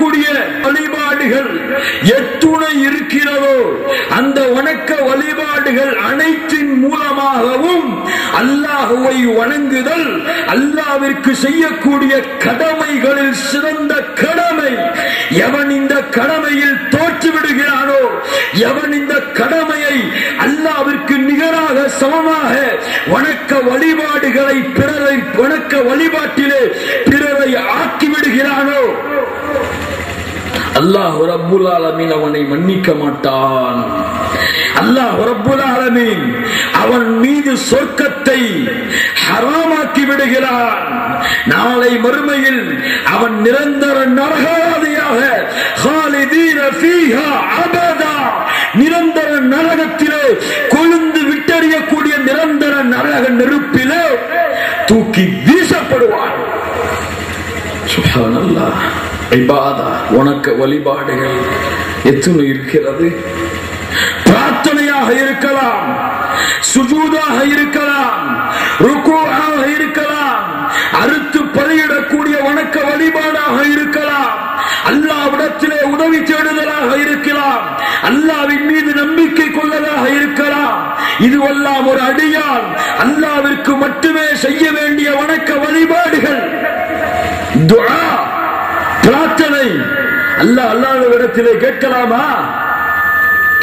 செய்யக்கூடிய வழிபாடுகள் எத்துணை இருக்கிறதோ அந்த வணக்க வழிபாடுகள் அனைத்தின் மூலமாகவும் அல்லாஹுவை வணங்குதல் அல்லாவிற்கு செய்யக்கூடிய கடமைகளில் சிறந்த கடமை. எவன் இந்த கடமையில் தோற்று விடுகிறானோ எவன் இந்த கடமையை அல்லாவிற்கு நிகராக சமமாக வணக்க வழிபாடுகளை பிறரை வணக்க வழிபாட்டிலே பிறரை ஆக்கி விடுகிறானோ அல்லாஹ் ரப்புல் ஆலமீன் அவனை மன்னிக்க மாட்டான். அல்லாஹ் ரப்புல் ஆலமீன் அவன் மீது சொர்க்கத்தை ஹராமாக்கி விடுகிறான். நாளை மறுமையில் அவன் நிரந்தர நரகாதியாக நிரந்தர நரகத்திலே கொழுந்து விட்டறியக்கூடிய நிரந்தர நரக நெருப்பிலே தூக்கி வீசப்படுவான். சுபஹானல்லாஹ். இபாதா உனக்க வழிபாடுகள் எத்தனை இருக்கிறது? பிரார்த்தனையாக இருக்கலாம் சுஜூதாக இருக்கலாம் ருக்குவாக இருக்கலாம் அறுத்து பலியிடக்கூடிய வணக்க வழிபாடாக இருக்கலாம் அல்லாவிடத்திலே உதவி தேடுதலாக இருக்கலாம் அல்லாவின் மீது நம்பிக்கை கொள்ளலாக இருக்கலாம். இதுவெல்லாம் ஒரு அடியால் அல்லாவிற்கு மட்டுமே செய்ய வேண்டிய வணக்க வழிபாடுகள். துஆ பிரார்த்தனை அல்லாஹ் அல்லாஹ்விடத்திலே கேட்கலாமா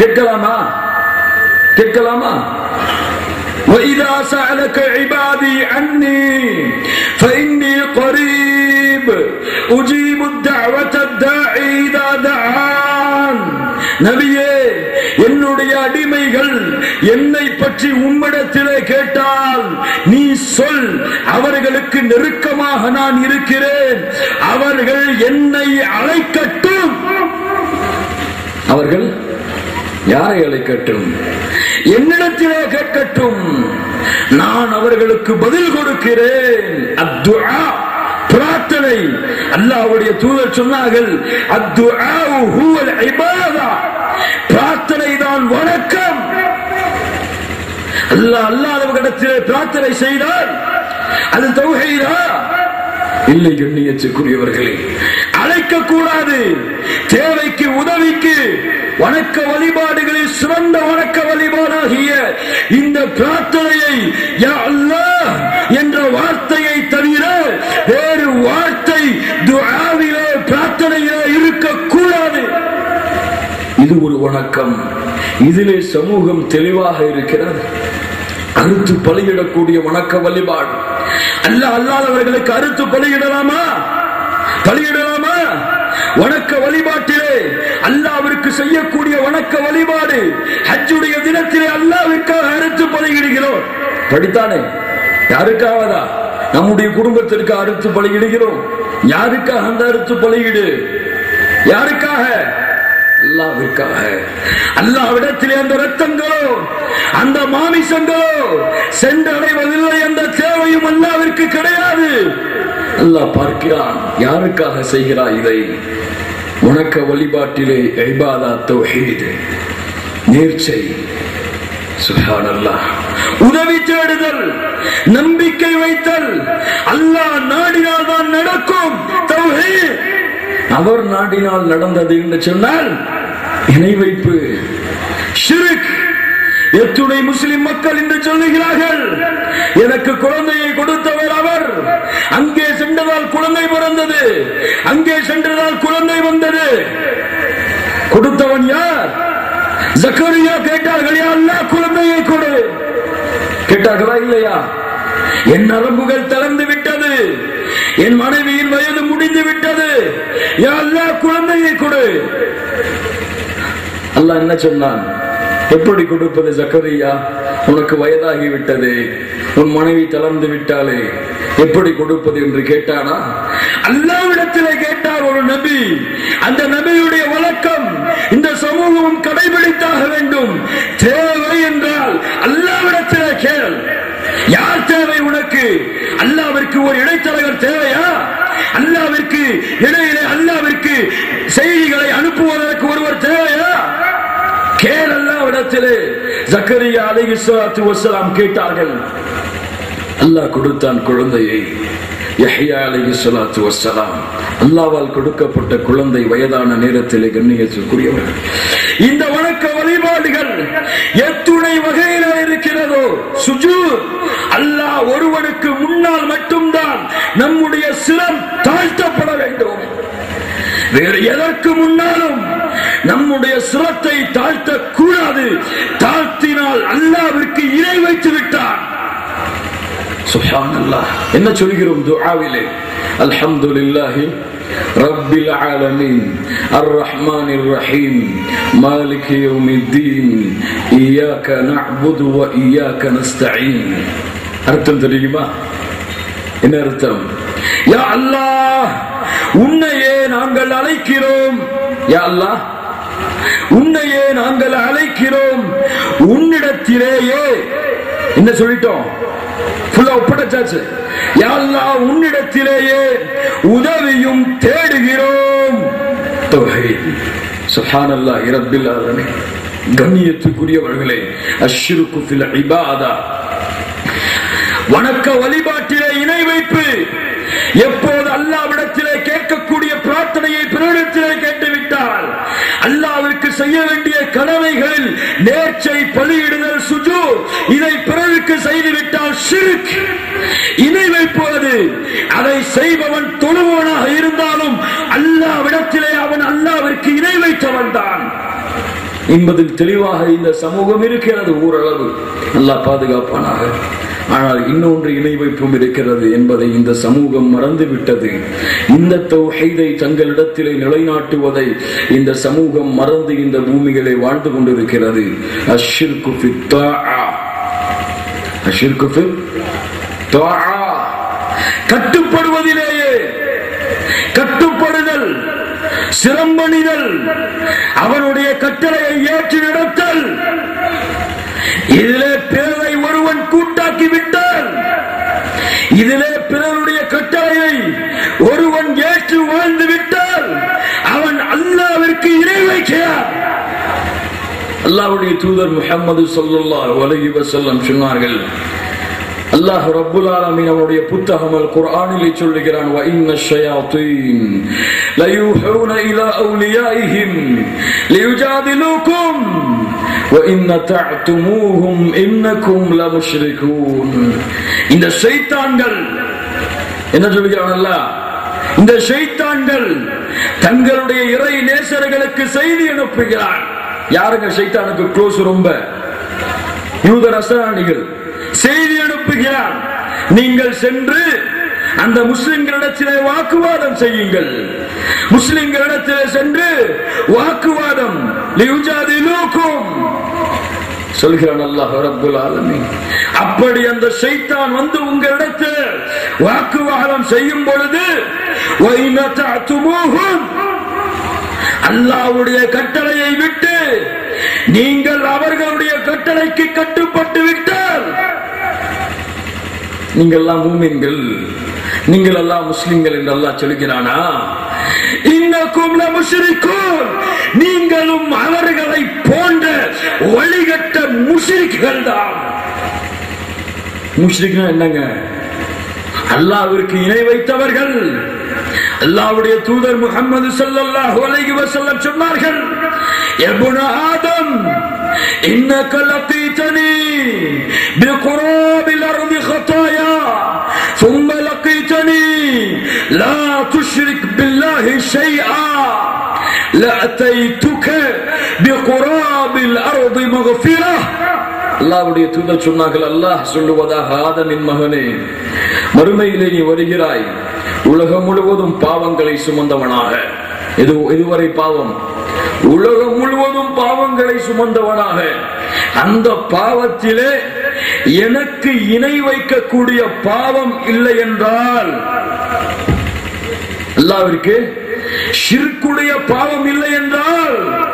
கேட்கலாமா கேட்கலாமா وإذا سألك عبادي عني فإني قريب أجيب الدعوة الداعي إذا دعان நபியே என்னுடைய அடிமைகள் என்னை பற்றி உம்மிடத்திலே கேட்டால் நீ சொல் அவர்களுக்கு நெருக்கமாக நான் இருக்கிறேன் அவர்கள் என்னை அழைக்கட்டும் அவர்கள் யாரை அழைக்கட்டும்? என்னிடத்திலே கேட்கட்டும். நான் அவர்களுக்கு பதில் கொடுக்கிறேன். அத்துஆ பிரார்த்தனை. அல்லாவுடைய தூதர் சொன்னார்கள் பிரார்த்தனை தான் வணக்கம். அல்லாஹ் அல்லாதவர்களிடத்திலே பிரார்த்தனை செய்தால் அது தௌஹீதா. இல்லை கண்ணியத்துக்குரியவர்களே குறைக்க கூடாது தேவைக்கு உதவிக்கு வணக்க வழிபாடுகளில் சிறந்த வணக்க வழிபாடாகிய இந்த பிரார்த்தனையை என்ற வார்த்தையை தவிர வேறு வார்த்தை துஆவிலே பிரார்த்தனையிலே இருக்கக்கூடாது. இது ஒரு வணக்கம். இதிலே சமூகம் தெளிவாக இருக்கிறது. அறுத்து பலியிடக்கூடிய வணக்க வழிபாடு. அல்ல அல்லாதவர்களுக்கு அறுத்து பலியிடலாமா? வணக்க வழிபாட்டிலே அல்லாவிற்கு செய்யக்கூடிய வணக்க வழிபாடு ஹஜ்ஜுடைய தினத்திலே அல்லாவிற்காக அறுத்து பழகிடுகிறோம் படித்தானே? யாருக்காவதா நம்முடைய குடும்பத்திற்கு அறுத்து பலகிடுகிறோம் யாருக்காக அந்த அறுத்து பழகிடு யாருக்காக? அல்லாவிற்காக. அல்லாவிடத்திலே அந்த ரத்தங்களோ அந்த மாமிசங்களோ சென்றடைவதில்லை என்ற தேவையும் அல்லாவிற்கு கிடையாது. அல்லாஹ் பார்க்கிறான் யாருக்காக செய்கிறாய் இதை? உனக்க வழிபாட்டிலே ஐபாதா தௌஹீத். நேர்ச்சை உதவி தேடுதல் நம்பிக்கை வைத்தல். அல்லாஹ் நாடினால் தான் நடக்கும். அவர் நாடினால் நடந்தது என்று சொன்னால் இணை வைப்பு. ஷிர்க். எத்துணை முஸ்லிம் மக்கள் என்று சொல்லுகிறார்கள் எனக்கு குழந்தையை கொடுத்தவர் அவர். அங்கே சென்றதால் குழந்தை பிறந்தது. அங்கே சென்றதால் குழந்தை வந்தது. கொடுத்தவன் யார்? ஜக்கரியா கேட்டார்கள் யா குழந்தையை கொடு. கேட்டார்களா இல்லையா? என் நரம்புகள் திறந்து விட்டது. என் மனைவியின் வயது முடிந்து விட்டது. யா குழந்தையை கொடு. அல்ல என்ன சொன்னான்? எப்படி கொடுப்பது ஜக்கரியா? உனக்கு வயதாகிவிட்டது. உன் மனைவி தளர்ந்து விட்டாலே எப்படி கொடுப்பது என்று கேட்டானா? அல்லாவிடத்திலே கேட்டார் ஒரு நபி. அந்த நபியுடைய வழக்கம் இந்த சமூகம் கடைபிடித்தாக வேண்டும். தேவை என்றால் அல்லாவிடத்திலே கேள். யார் தேவை உனக்கு? அல்லாவிற்கு ஒரு இடைத்தரகர் தேவையா? அல்லாவிற்கு இடையிலே அல்லாவிற்கு செய்திகளை அனுப்புவதற்கு ஒருவர் தேவையா? நேரத்திலே ஜக்கரியா அலைஹி வசலாம் கேட்டார்கள் அல்லாஹ் கொடுத்தான் குழந்தையை. யஹ்யா அலைஹி ஸலாத்து வஸ்ஸலாம் அல்லாஹ்வால் கொடுக்கப்பட்ட குழந்தை வயதான நேரத்திலே கண்ணியத்திற்குரியவர் இந்த வணக்க வழிபாடுகள் எத்துணை வகையில இருக்கிறதோ? சுஜூர். அல்லாஹ் ஒருவனுக்கு முன்னால் மட்டும்தான் நம்முடைய சிரம் தாழ்த்தப்பட வேண்டும். வேறு எதற்கு முன்னாலும் நம்முடைய சிரத்தை தாழ்த்த கூடாது தாழ்த்தினால் அல்லாவிற்கு இணை வைத்து விட்டார். சுப்ஹானல்லாஹ் என்ன சொல்கிறோம் துஆவிலே? அல்ஹம்துலில்லாஹி ரப்பில் ஆலமீன். அர்ரஹ்மானிர் ரஹீம் மாலிகி யௌமித்தீன். இய்யாக நஅ்புது வ இய்யாக நஸ்தஈன். அர்த்தம் தெரியுமா? என்ன அர்த்தம்? யா அல்லாஹ் உன்னையே நாங்கள் அழைக்கிறோம். யா அல்லாஹ் உன்னையே நாங்கள் அழைக்கிறோம். உன்னிடத்திலேயே. என்ன சொல்லிட்டோம்? ஃபுல்லா ஒப்படைச்சாச்சு. யா உன்னிடத்திலேயே உதவியும் தேடுகிறோம். தௌஹீத் சுப்ஹானல்லாஹி கண்ணியத்துக்குரியவர்களே அஷ்ருக்கு ஃபில் இபாதா. வணக்க வழிபாட்டிலே இணை வைப்பு. எப்போது அல்லாவிடத்திலே கேட்கக்கூடிய பிரார்த்தனையை செய்ய வேண்டிய கடமைகளில் நேர்ச்சை பலியிடுதல் சுஜு இதை பிறருக்கு செய்துவிட்டால் சிறுக் இணை வைப்பது அதை செய்பவன் தொழுவனாக இருந்தாலும் அல்லாவிடத்திலே அவன் அல்லாவிற்கு இணை வைத்தவன் தான் என்பதில் தெளிவாக இந்த சமூகம் இருக்கிறது ஓரளவு. அல்லாஹ் பாதுகாப்பானாக. ஆனால் இன்னொன்று இணை வைப்பும் இருக்கிறது என்பதை இந்த சமூகம் மறந்துவிட்டது. இந்த தொகைதை தங்களிடத்திலே நிலைநாட்டுவதை இந்த சமூகம் மறந்து இந்த பூமிகளை வாழ்ந்து கொண்டிருக்கிறது. அஷிர்கு அஷிர்கு கட்டுப்படுவது சிரம்பணிதல் அவனுடைய கட்டளையை ஏற்று நடத்தல். இதிலே பிறரை ஒருவன் கூட்டாக்கி விட்டால் இதிலே பிறருடைய கட்டளையை ஒருவன் ஏற்று வாழ்ந்து விட்டால் அவன் அல்லாவிற்கு இணை வைக்கிறார் அல்லாவுடைய தூதர் முகமது ஸல்லல்லாஹு உலகி வசல்லம் சொன்னார்கள் அல்லாஹ் ரப்புல் ஆலமீன் அவனுடைய புத்தகம் அல் குர்ஆனிலே சொல்லுகிறான் வ இன்ன ஷயாத்தீன் லயூஹூன இலா அவுலியாஇஹிம் லியுஜாதிலூக்கும் வ இன்ன தஅதுமூஹும் இன்னக்கும் லமுஷ்ரிகூன். இந்த ஷைத்தான்கள் என்ன சொல்லுகிறான் அல்லாஹ்? இந்த ஷைத்தான்கள் தங்களுடைய இறை நேசர்களுக்கு செய்தி அனுப்புகிறான். யாருங்க ஷைத்தானுக்கு க்ளோஸ் ரொம்ப? யூத ரசராணிகள் செய்தி அனுப்புகிறார். நீங்கள் சென்று அந்த முஸ்லிம்களிடத்திலே வாக்குவாதம் செய்யுங்கள். முஸ்லிம்களிடத்திலே சென்று வாக்குவாதம். சொல்கிறான் அல்லாஹ் ரப்புல் ஆலமீன். அப்படி அந்த ஷைத்தான் வந்து உங்களிடத்தில் வாக்குவாதம் செய்யும் பொழுது அல்லாவுடைய கட்டளையை விட்டு நீங்கள் அவர்களுடைய கட்டளைக்கு கட்டுப்பட்டு விட்டால் நீங்கள் எல்லாம் மூமின்கள். நீங்கள் எல்லாம் முஸ்லிம்கள் என்று அல்லாஹ் சொல்கிறானா? இன்னக்கும் நீங்களும் அவர்களை போன்ற வழிகட்ட முஷரிக்குகள் தான் முஷரிக்னா என்னங்க? அல்லாவிற்கு இணை வைத்தவர்கள். அல்லாவுடைய தூதர் முகமது சல்லாஹ் அலைஹி வஸல்லம் சொன்னார்கள் எபுன ஆதம் இன்னக லதீதனி பிகுராபில் அர்தி ஹதா لا تشرك بالله شيئا لأتيتك بقراب الأرض مغفرة அல்லாவுடைய தூதர் சொன்னார்கள் அல்லாஹ் சொல்லுவதாக ஆதமின் மகனே மறுமையிலே நீ வருகிறாய் உலகம் முழுவதும் பாவங்களை சுமந்தவனாக இது இதுவரை பாவம் உலகம் முழுவதும் பாவங்களை சுமந்தவனாக அந்த பாவத்திலே எனக்கு இணை வைக்கக்கூடிய பாவம் இல்லை என்றால் அல்லாவிற்கு ஷிர்க்குடைய பாவம் இல்லை என்றால்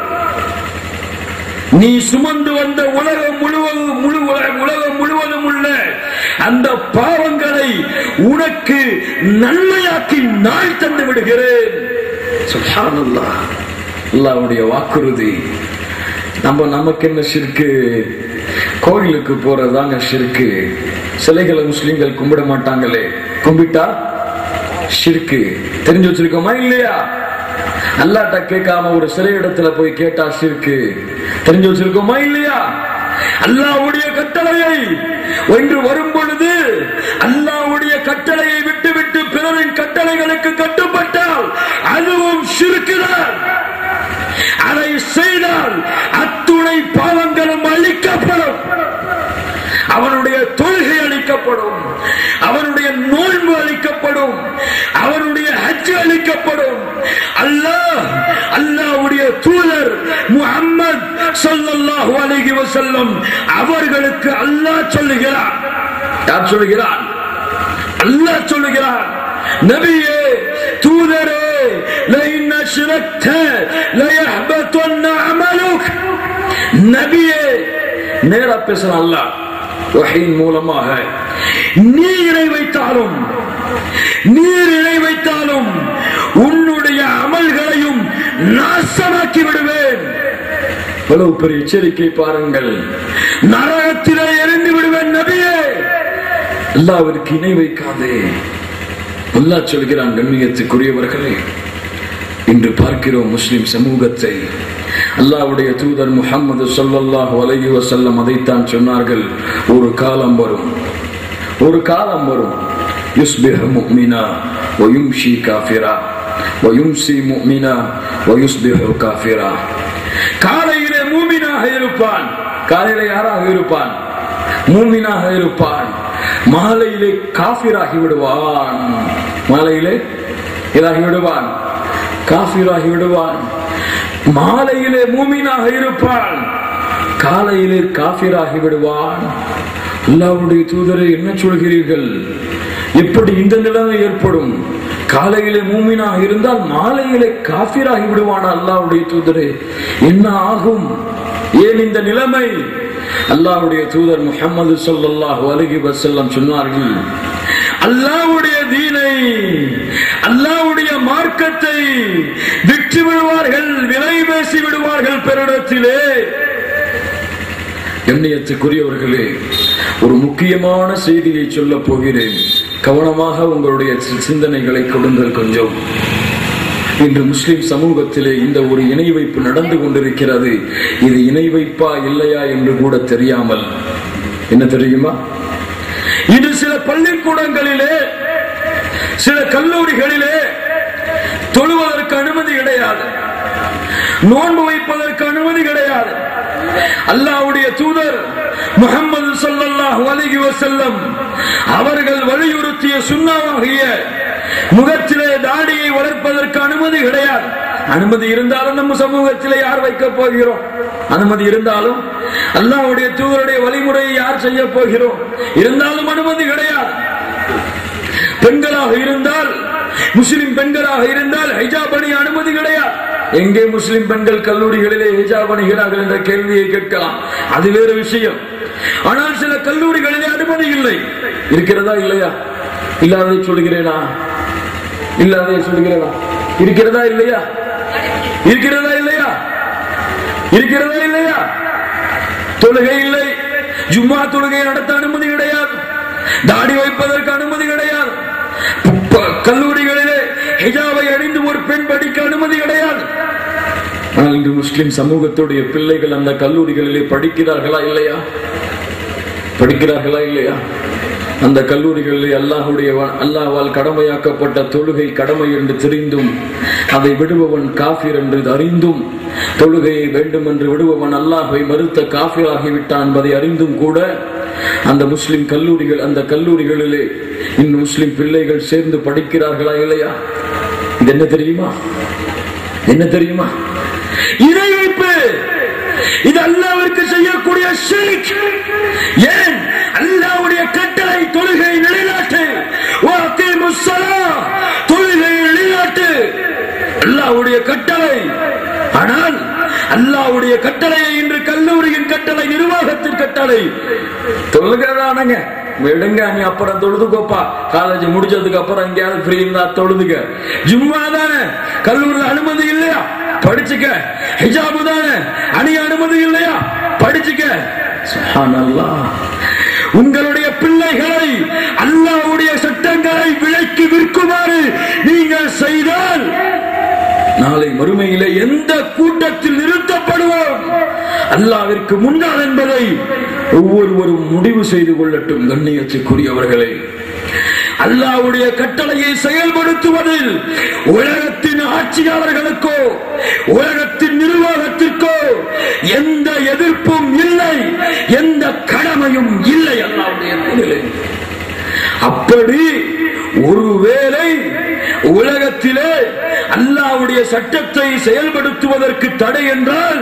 நீ சுமந்து வந்த உலகம் முழுவதும் முழு உலகம் முழுவதும் உள்ள அந்த பாவங்களை உனக்கு நன்மையாக்கி நாள் தந்து விடுகிறேன். அல்லாவுடைய வாக்குறுதி. நம்ம நமக்கு என்ன சிறுக்கு? கோயிலுக்கு போறதாங்க சிறுக்கு. சிலைகளை முஸ்லீம்கள் கும்பிட மாட்டாங்களே. கும்பிட்டா? ஷிர்கு தெரிஞ்சு வச்சிருக்கோமா? இல்லையா? அல்லாட்ட கேட்காம ஒரு சிறை இடத்துல போய் கேட்டா ஷிர்கு தெரிஞ்சு வச்சிருக்கோமா? இல்லையா? அல்லாவுடைய கட்டளையை ஒன்று வரும் பொழுது அல்லாவுடைய கட்டளையை விட்டு விட்டு பிறரின் கட்டளைகளுக்கு கட்டுப்பட்டால் அதுவும் சிறுக்குதான் அதை செய்தால் அத்துணை பாவங்களும் அழிக்கப்படும். அவனுடைய தொழுகை அளிக்கப்படும் அவனுடைய நோன்பு அளிக்கப்படும் அவனுடைய ஹஜ் அளிக்கப்படும் அல்லாஹ் அல்லாஹ்வுடைய தூதர் முஹம்மத் ஸல்லல்லாஹு அலைஹி வஸல்லம் அவர்களுக்கு அல்லாஹ் சொல்லுகிறார் யார் சொல்லுகிறார் அல்லாஹ் சொல்லுகிறார் நபியே தூதரே لئن أشركت ليحبطن عملك நபியே நேரா பேசுற அல்லாஹ் வஹீன் மூலமாக நீ இணை வைத்தாலும் நீர் இணை வைத்தாலும் உன்னுடைய அமல்களையும் நாசமாக்கி விடுவேன் இவ்வளவு பெரிய எச்சரிக்கை பாருங்கள். நரகத்திலே எரிந்து விடுவேன் நபியே. அல்லாவிற்கு இணை வைக்காதே. அல்லாஹ் சொல்கிறான் கண்ணியத்துக்குரியவர்களே இன்று பார்க்கிறோம் முஸ்லிம் சமூகத்தை. அல்லாவுடைய தூதர் முகமது சொல்லல்லாஹ் வலையுவ செல்லம் அதைத்தான் சொன்னார்கள். ஒரு காலம் வரும். ஒரு காலம் வரும். யுஸ்பிஹ் முஃமினா வயும்ஷி காஃபிரா வயும்சி முக்மினா வயுஸ்பிஹ் காஃபிரா. காலையிலே மூமினாக இருப்பான். காலையில யாராக இருப்பான்? மூமினாக இருப்பான். மாலையிலே காஃபிராகி விடுவான். மாலையிலே இதாகி விடுவான். காஃபிராகி விடுவான். மாலையிலே மூமினாக இருப்பான். காலையிலே காஃபிராகி விடுவான். அல்லாவுடைய தூதரை என்ன சொல்கிறீர்கள்? எப்படி இந்த நிலைமை ஏற்படும். காலையிலே மூமினாக இருந்தால் மாலையிலே காஃபிராகி விடுவான் அல்லாவுடைய தூதரே? என்ன ஆகும்? ஏன் இந்த நிலைமை? அல்லாவுடைய தூதர் முகமது சொல்லாஹு அலஹி வசல்லம் சொன்னார்கள் அல்லாவுடைய தீனை அல்லாவுடைய மார்க்கத்தை விற்று விடுவார்கள் விலை பேசி விடுவார்கள் பெருடத்திலே. எண்ணியத்துக்குரியவர்களே ஒரு முக்கியமான செய்தியை சொல்ல போகிறேன். கவனமாக உங்களுடைய சிந்தனைகளை கொடுங்கள் கொஞ்சம். இன்று முஸ்லிம் சமூகத்திலே இந்த ஒரு இணை வைப்பு நடந்து கொண்டிருக்கிறது. இது இணை வைப்பா இல்லையா என்று கூட தெரியாமல். என்ன தெரியுமா? இது சில பள்ளிக்கூடங்களிலே சில கல்லூரிகளிலே தொழுவதற்கு அனுமதி கிடையாது. நோன்பு வைப்பதற்கு அனுமதி கிடையாது. அல்லாவுடைய தூதர் முகமது சொல்லல்லாஹு அலைஹி வசல்லம் அவர்கள் வலியுறுத்திய சுண்ணாவாகிய முகத்திலே தாடியை வளர்ப்பதற்கு அனுமதி கிடையாது. அனுமதி இருந்தாலும் நம்ம சமூகத்தில் யார் வைக்க போகிறோம்? அனுமதி இருந்தாலும் அல்லாவுடைய தூதருடைய வழிமுறையை யார் செய்ய போகிறோம்? இருந்தாலும் அனுமதி கிடையாது. பெண்களாக இருந்தால் முஸ்லிம் பெண்களாக இருந்தால் ஹிஜாப் அணி அனுமதி கிடையாது. எங்கே முஸ்லிம் பெண்கள் கல்லூரிகளிலே ஹிஜாப் அணிகிறார்கள் என்ற கேள்வியை கேட்கலாம். அது வேறு விஷயம். ஆனால் சில கல்லூரிகளிலே அனுமதி இல்லை. இருக்கிறதா இல்லையா? இல்லாததை சொல்கிறேனா இல்லாததை சொல்கிறேனா இருக்கிறதா இல்லையா? இருக்கிறதா இல்லையா? இருக்கிறதா இல்லையா? தொழுகை இல்லை. ஜும்மா தொழுகை நடத்த அனுமதி கிடையாது. தாடி வைப்பதற்கு அனுமதி கல்லூரிகளிலே ஹிஜாவை அணிந்து ஒரு பெண் படிக்க அனுமதி கிடையாது. ஆனால் இன்று முஸ்லிம் சமூகத்துடைய பிள்ளைகள் அந்த கல்லூரிகளிலே படிக்கிறார்களா இல்லையா? படிக்கிறார்களா இல்லையா? அந்த கல்லூரிகளிலே அல்லாஹுடைய அல்லாஹால் கடமையாக்கப்பட்ட தொழுகை கடமை என்று தெரிந்தும் அதை விடுபவன் காஃபிர் என்று அறிந்தும் தொழுகையை வேண்டும் என்று விடுபவன் அல்லாஹை மறுத்த காஃபிராகிவிட்டான் என்பதை அறிந்தும் கூட அந்த முஸ்லிம் கல்லூரிகள் அந்த கல்லூரிகளிலே இன்னும் முஸ்லிம் பிள்ளைகள் சேர்ந்து படிக்கிறார்களா இல்லையா? இது என்ன தெரியுமா? என்ன தெரியுமா? இணை வைப்பு இது அல்லாவிற்கு செய்யக்கூடிய ஏன்? அல்லாவுடைய கட்டளை தொழுகை நிலைநாட்டு! தொழுகை நிலைநாட்டு! அல்லாவுடைய கட்டளை! ஆனால் அல்லாவுடைய கட்டளையை இன்று கட்டளை கட்டளை தொழுகிறதானுங்க? விடுங்க நீ அப்புறம் தொழுதுக்கோப்பா காலேஜ் முடிச்சதுக்கு அப்புறம் எங்கேயாவது ஃப்ரீ இருந்தா தொழுதுக்க. ஜும்மா தானே? கல்லூரியில் அனுமதி இல்லையா? படிச்சுக்க. ஹிஜாபு தானே? அணி அனுமதி இல்லையா? படிச்சுக்க. உங்களுடைய பிள்ளைகளை அல்லாவுடைய சட்டங்களை விலைக்கு விற்குமாறு நீங்கள் செய்தால் நாளை மறுமையிலே எந்த கூட்டத்தில் நிறுத்தப்படுவோம்? அல்லாவிற்கு முன்னால் என்பதை ஒவ்வொருவரும் முடிவு செய்து கொள்ளட்டும் கண்ணியத்துக்குரியவர்களே. அல்லாவுடைய கட்டளையை செயல்படுத்துவதில் உலகத்தின் ஆட்சியாளர்களுக்கோ உலகத்தின் நிர்வாகத்திற்கோ எந்த எதிர்ப்பும் இல்லை எந்த கடமையும் இல்லை அல்லாவுடைய அப்படி ஒருவேளை உலகத்திலே அல்லாவுடைய சட்டத்தை செயல்படுத்துவதற்கு தடை என்றால்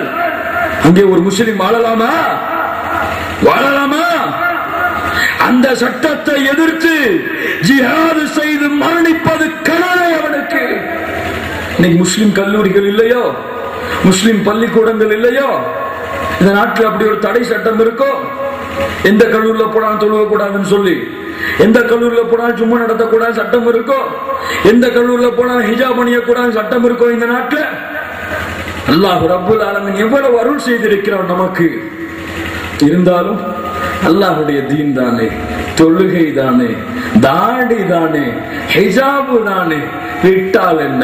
அங்கே ஒரு முஸ்லிம் வாழலாமா? வாழலாமா? அந்த சட்டத்தை எதிர்த்து ஜிஹாது செய்து மரணிப்பது கனவை அவனுக்கு. இன்னைக்கு முஸ்லிம் கல்லூரிகள் இல்லையோ? முஸ்லிம் பள்ளிக்கூடங்கள் இல்லையோ? இந்த நாட்டில் அப்படி ஒரு தடை சட்டம் இருக்கோ? எந்த கல்லூரியில் போனாலும் தொழுவ கூடாதுன்னு சொல்லி எந்த கல்லூரில போனாலும் சும்மா நடத்தக்கூடாது சட்டம் இருக்கோ? எந்த கல்லூரில போனாலும் ஹிஜாப் அணியக்கூடாது சட்டம் இருக்கோ இந்த நாட்டில்? அல்லாஹ் ரபுல் ஆலமின் எவ்வளவு அருள் செய்திருக்கிறான் நமக்கு. இருந்தாலும் அல்லாஹுடைய தீன் தானே தொழுகை தானே தாடி தானே ஹிஜாபு தானே. விட்டால் என்ன?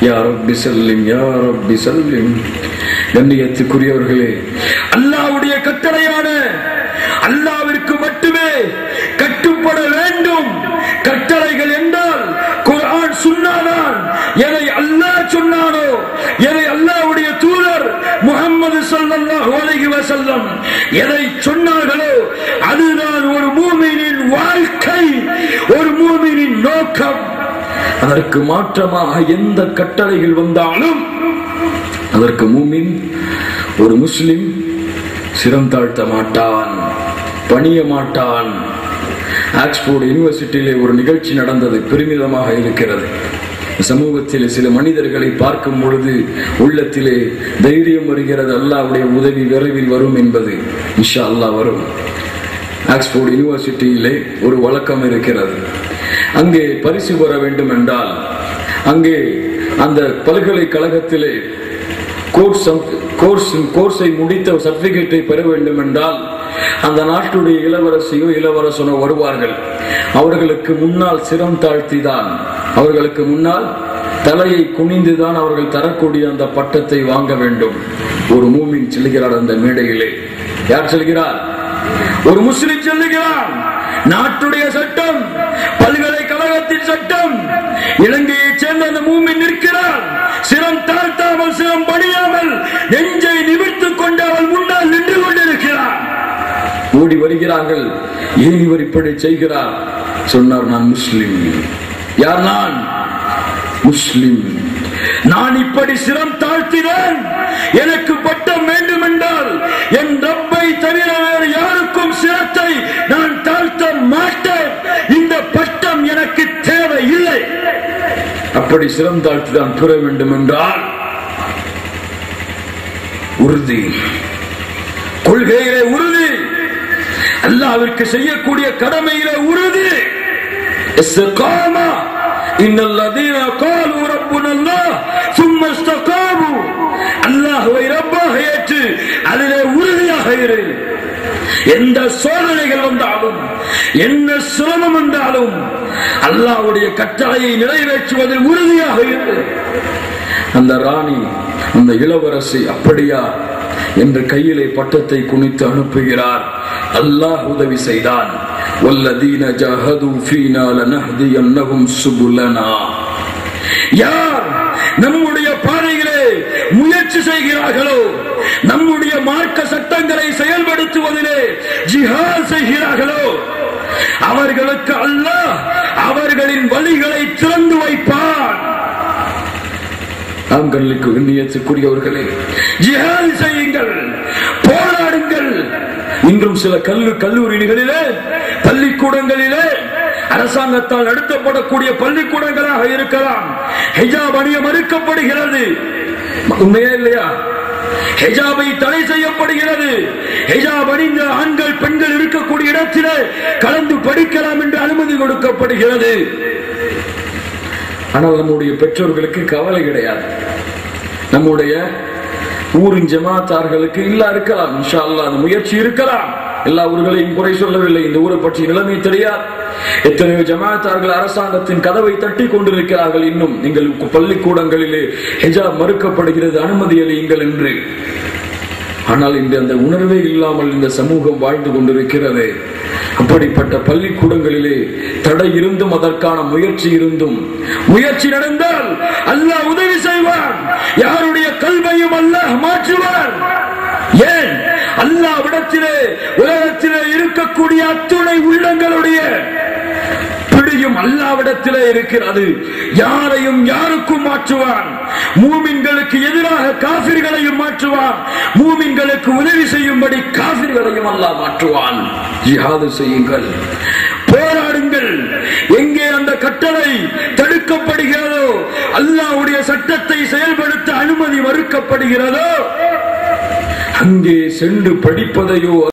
யாரப்பி செல்லும் யாரப்பி செல்லும். கண்ணியத்துக்குரியவர்களே அல்லாவுடைய கட்டளையான அல்லாஹ் மட்டுமே கட்டுப்பட வேண்டும் கட்டளைகள் என்றால் குரான் சொன்னாதான் எதை அல்லாஹ் சொன்னானோ எதை அல்லாவுடைய தூதர் முகமது செல்லம் எதை சொன்னார்களோ அதுதான் ஒரு மூமினின் வாழ்க்கை ஒரு மூமினின் நோக்கம். அதற்கு மாற்றமாக எந்த கட்டளைகள் வந்தாலும் அதற்கு மூமின் ஒரு முஸ்லிம் சிரம் தாழ்த்த மாட்டான் பணிய மாட்டான். ஆக்ஸ்போர்ட் யூனிவர்சிட்டியிலே ஒரு நிகழ்ச்சி நடந்தது பெருமிதமாக இருக்கிறது. சமூகத்தில் சில மனிதர்களை பார்க்கும் பொழுது உள்ளத்திலே தைரியம் வருகிறது அல்லாவுடைய உதவி விரைவில் வரும் என்பது. இஷா அல்லாஹ் வரும். ஆக்ஸ்போர்ட் யூனிவர்சிட்டியிலே ஒரு வழக்கம் இருக்கிறது. அங்கே பரிசு பெற வேண்டும் என்றால் அங்கே அந்த பல்கலைக்கழகத்திலே கோர்ஸ் கோர்ஸ் கோர்ஸை முடித்த சர்டிபிகேட்டை பெற வேண்டும் என்றால் அந்த நாட்டுடைய இளவரசியோ இளவரசனோ வருவார்கள். அவர்களுக்கு முன்னால் சிரம் தாழ்த்திதான். அவர்களுக்கு முன்னால் தலையை குனிந்துதான் அவர்கள் தரக்கூடிய அந்த பட்டத்தை வாங்க வேண்டும். ஒரு மூமின் செல்கிறார் அந்த மேடையிலே. யார் செல்கிறார்? ஒரு முஸ்லிம் செல்லுகிறான். நாட்டுடைய சட்டம் பல்கலைக்கழகத்தின் சட்டம். இலங்கையை சேர்ந்த அந்த மூமி நிற்கிறார். சிரம் தாழ்த்தாமல் சிரம் படியாமல் நெஞ்சை நிமிர்த்துக் கொண்டு அவள் முன்னால் நின்று கொண்டிருக்கிறார் ஓடி வருகிறார்கள். ஏன் இவர் இப்படி செய்கிறார்? சொன்னார் நான் முஸ்லிம். யார் நான்? முஸ்லிம். நான் இப்படி சிரம் தாழ்த்தினேன். எனக்கு பட்டம் வேண்டும் என்றால் என் ரப்பை தவிர வேறு யாருக்கும் சிரத்தை நான் தாழ்த்த மாட்டேன். இந்த பட்டம் எனக்கு தேவை இல்லை அப்படி சிரம் தாழ்த்தி தான் பெற வேண்டும் என்றால் உறுதி. கொள்கையிலே உறுதி. அல்லாவிற்கு செய்யக்கூடிய கடமையிலே உறுதி. استقامة إن الذين قالوا ربنا الله ثم استقاموا அல்லாஹுவை ரப்பாக ஏற்று அதிலே உறுதியாக இரு எந்த சோதனைகள் வந்தாலும் என்ன சிரமம் வந்தாலும் அல்லாஹ்வுடைய கட்டளையை நிறைவேற்றுவதில் உறுதியாக இரு அந்த ராணி அந்த இளவரசி அப்படியா என்று கையிலே பட்டத்தை குனித்து அனுப்புகிறார். அல்லாஹ் உதவி செய்தான். வல்லதீன ஜஹது ஃபீனா லனஹ்தியன்னஹும் சுபுலனா. யார் நம்முடைய பாதைகளே முயற்சி செய்கிறார்களோ நம்முடைய மார்க்க சட்டங்களை செயல்படுத்துவதிலே ஜிஹாத் செய்கிறார்களோ அவர்களுக்கு அல்லாஹ் அவர்களின் வழிகளை திறந்து வைப்பான். ஆண்களுக்கு கண்ணியத்துக்குரியவர்களே செய்யுங்கள் போராடுங்கள். இன்றும் சில கல்லு கல்லூரிகளிலே பள்ளிக்கூடங்களிலே அரசாங்கத்தால் நடத்தப்படக்கூடிய பள்ளிக்கூடங்களாக இருக்கலாம். ஹிஜாப் அணிய மறுக்கப்படுகிறது உண்மையா இல்லையா? ஹிஜாபை தடை செய்யப்படுகிறது. ஹிஜாப் அணிந்த ஆண்கள் பெண்கள் இருக்கக்கூடிய இடத்திலே கலந்து படிக்கலாம் என்று அனுமதி கொடுக்கப்படுகிறது. ஆனால் நம்முடைய பெற்றோர்களுக்கு கவலை கிடையாது. நம்முடைய ஊரின் ஜமாத்தார்களுக்கு இல்லா இருக்கலாம். இன்ஷா அந்த முயற்சி இருக்கலாம். எல்லா ஊர்களையும் குறை சொல்லவில்லை. இந்த ஊரை பற்றி நிலைமை தெரியாது. எத்தனையோ ஜமாத்தார்கள் அரசாங்கத்தின் கதவை தட்டி கொண்டிருக்கிறார்கள் இன்னும். நீங்கள் பள்ளிக்கூடங்களிலே ஹெஜாப் மறுக்கப்படுகிறது அனுமதி அளியுங்கள் என்று. ஆனால் இன்று அந்த உணர்வே இல்லாமல் இந்த சமூகம் வாழ்ந்து கொண்டிருக்கிறது. அப்படிப்பட்ட பள்ளிக்கூடங்களிலே தடை இருந்தும் அதற்கான முயற்சி இருந்தும் முயற்சி நடந்தால் அல்லாஹ் உதவி செய்வான் யாருடைய கல்வையும் அல்லாஹ் மாற்றுவான் ஏன் அல்லாவிடத்திலே உலகத்திலே இருக்கக்கூடிய அத்துணை உள்ளங்களுடைய பிடியும் அல்லாவிடத்திலே இருக்கிறது. யாரையும் யாருக்கும் மாற்றுவான். மூமின்களுக்கு எதிராக காபிர்களையும் மாற்றுவான். மூமின்களுக்கு உதவி செய்யும்படி காபிர்களையும் அல்லாஹ் மாற்றுவான். ஜிஹாது செய்யுங்கள். போராடுங்கள். எங்கே அந்த கட்டளை தடுக்கப்படுகிறதோ அல்லாவுடைய சட்டத்தை செயல்படுத்த அனுமதி மறுக்கப்படுகிறதோ அங்கே சென்று படிப்பதையோ